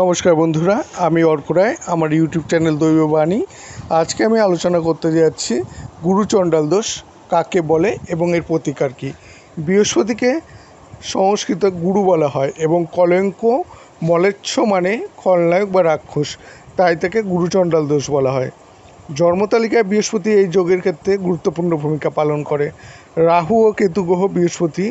নমস্কার বন্ধুরা, আমি অর্ক রায়, আমার ইউটিউব চ্যানেল দৈববাণী। আজকে আমি আলোচনা করতে যাচ্ছি গুরুচণ্ডাল দোষ কাকে বলে এবং এর প্রতিকার কী? বৃহস্পতিকে সংস্কৃত গুরু বলা হয় এবং কলঙ্ক, মলেচ্ছ মানে খলনায়ক বা রাক্ষস, তাই তাকে গুরুচণ্ডাল দোষ বলা হয়। জন্মতালিকায় বৃহস্পতি এই যোগের ক্ষেত্রে গুরুত্বপূর্ণ ভূমিকা পালন করে। রাহু ও কেতু গ্রহ বৃহস্পতি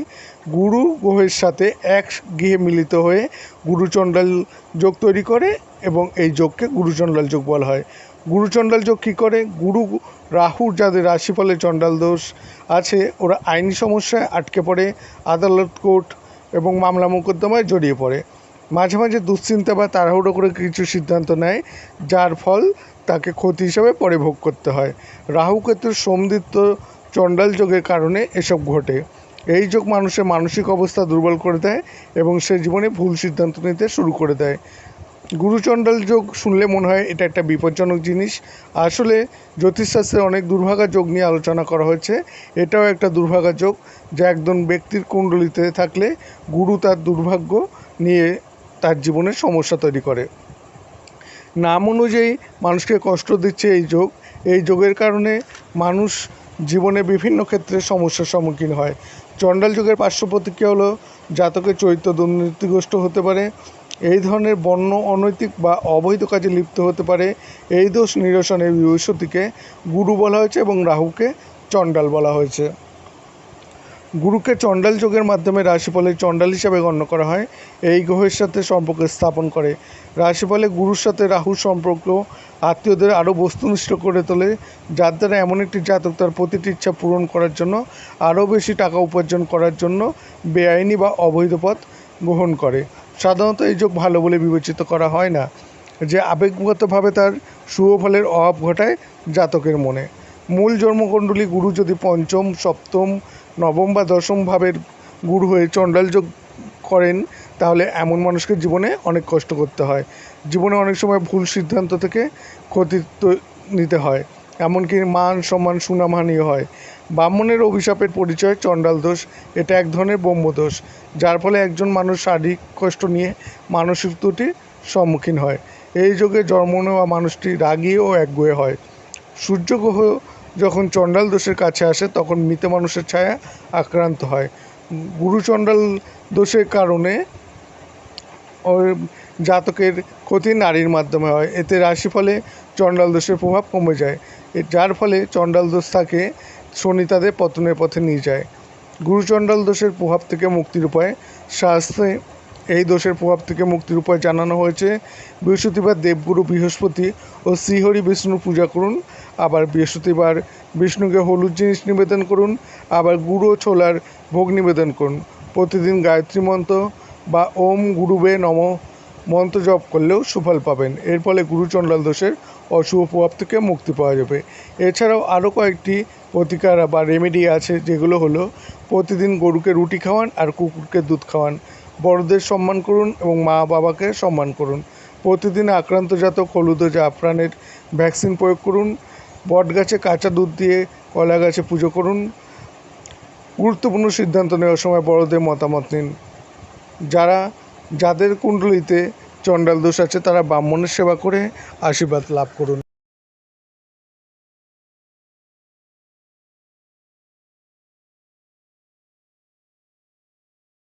গুরু গ্রহের সাথে এক গৃহে মিলিত হয়ে গুরুচণ্ডাল যোগ তৈরি করে এবং এই যোগকে গুরুচণ্ডাল যোগ বলা হয়। গুরুচণ্ডাল যোগ কী করে? গুরু রাহুর যাদের রাশিফলে চণ্ডাল দোষ আছে, ওরা আইনি সমস্যায় আটকে পড়ে, আদালত কোর্ট এবং মামলা মোকদ্দমায় জড়িয়ে পড়ে। মাঝে মাঝে দুশ্চিন্তা বা তাড়াহুড়ো করে কিছু সিদ্ধান্ত নেয়, যার ফল তাকে ক্ষতি হিসাবে পরে ভোগ করতে হয়। রাহু কেতুর সমৃদ্ধ চণ্ডাল যোগের কারণে এসব ঘটে। এই যোগ মানুষের মানসিক অবস্থা দুর্বল করে দেয় এবং সে জীবনে ভুল সিদ্ধান্ত নিতে শুরু করে দেয়। গুরুচণ্ডাল যোগ শুনলে মনে হয় এটা একটা বিপজ্জনক জিনিস। আসলে জ্যোতিষশাস্ত্রে অনেক দুর্ভাগা যোগ নিয়ে আলোচনা করা হয়েছে। এটাও একটা দুর্ভাগা যোগ, যা একজন ব্যক্তির কুণ্ডলিতে থাকলে গুরু তার দুর্ভাগ্য নিয়ে জীবনে সমস্যা তৈরি করে। নাম অনুযায়ী মানুষকে কষ্ট দিচ্ছে এই যোগ। এই যোগের কারণে মানুষ জীবনে বিভিন্ন ক্ষেত্রে সমস্যার সম্মুখীন হয়। চণ্ডাল যুগের পার্শ্ব প্রতিক্রিয়া হলো জাতকের চরিত্র দুর্নীতিগ্রস্ত হতে পারে, এই ধরনের বর্ণ অনৈতিক বা অবৈধ কাজে লিপ্ত হতে পারে। এই দোষ নিরসনে বৃহস্পতিকে গুরু বলা হয়েছে এবং রাহুকে চণ্ডাল বলা হয়েছে। গুরুকে চণ্ডাল যোগের মাধ্যমে রাশিফলের চণ্ডাল হিসাবে গণ্য করা হয়। এই গ্রহের সাথে সম্পর্ক স্থাপন করে। রাশিফলে গুরুর সাথে রাহুর সম্পর্ক, আত্মীয়দের আরও বস্তুনিষ্ঠ করে তোলে, যার দ্বারা এমন একটি জাতক তার প্রতিটি ইচ্ছা পূরণ করার জন্য, আরও বেশি টাকা উপার্জন করার জন্য বেআইনি বা অবৈধ পথ গ্রহণ করে। সাধারণত এই যোগ ভালো বলে বিবেচিত করা হয় না, যে আবেগগতভাবে তার শুভ ফলের অভাব ঘটায় জাতকের মনে। মূল জন্মকুণ্ডলী গুরু যদি পঞ্চম, সপ্তম নবম বা দশম ভাবের গুরু হয়ে চণ্ডাল যোগ করেন, তাহলে এমন মানুষকে জীবনে অনেক কষ্ট করতে হয়। জীবনে অনেক সময় ভুল সিদ্ধান্ত থেকে ক্ষতি নিতে হয়। এমনকি মান, সম্মান সুনামহানি হয়। ব্রাহ্মণের অভিশাপের পরিচয় চণ্ডাল দোষ, এটা এক ধরনের ব্রহ্মদোষ যার ফলে একজন মানুষ শারীরিক কষ্ট নিয়ে মানসিক ত্রুটির সম্মুখীন হয়। এই যোগে জন্ম নেওয়া মানুষটি রাগী ও একগুয়ে হয়। সূর্যগ্রহ যখন চণ্ডাল দোষের কাছে আসে, তখন মৃত মানুষের ছায়া আক্রান্ত হয়। গুরু চণ্ডাল দোষের কারণে ওর জাতকের ক্ষতি নারীর মাধ্যমে হয়। এতে রাশিফলে চণ্ডাল দোষের প্রভাব কমে যায়। যার ফলে চণ্ডাল দোষ থাকে, শনি তাদের পতনের পথে নিয়ে যায়। গুরুচণ্ডাল দোষের প্রভাব থেকে মুক্তির উপায় শাস্ত্রে এই দোষের প্রভাব থেকে মুক্তির উপায় জানানো হয়েছে। বৃহস্পতিবার দেবগুরু, বৃহস্পতি ও শ্রীহরি বিষ্ণুর পূজা করুন। আবার বৃহস্পতিবার বিষ্ণুকে হলুদ জিনিস নিবেদন করুন। আবার গুঁড়ো ছোলার ভোগ নিবেদন করুন। প্রতিদিন গায়ত্রী মন্ত্র বা ওম গুরুবে নম মন্ত্র জপ করলেও সুফল পাবেন। এর ফলে গুরুচণ্ডাল দোষের অশুভ প্রভাব থেকে মুক্তি পাওয়া যাবে। এছাড়াও আরও কয়েকটি প্রতিকার বা রেমেডি আছে, যেগুলো হলো প্রতিদিন গরুকে রুটি খাওয়ান আর কুকুরকে দুধ খাওয়ান। বড়দের সম্মান করুন এবং মা বাবাকে সম্মান করুন। প্রতিদিন আক্রান্ত জাতক হলুদ ও জাফরানের ভ্যাকসিন প্রয়োগ করুন। বট গাছে কাঁচা দুধ দিয়ে কলা গাছে পুজো করুন। গুরুত্বপূর্ণ সিদ্ধান্ত নেওয়ার সময় বড়দের মতামত নিন। যারা যাদের কুণ্ডলিতে চণ্ডাল দোষ আছে তারা ব্রাহ্মণের সেবা করে আশীর্বাদ লাভ করুন।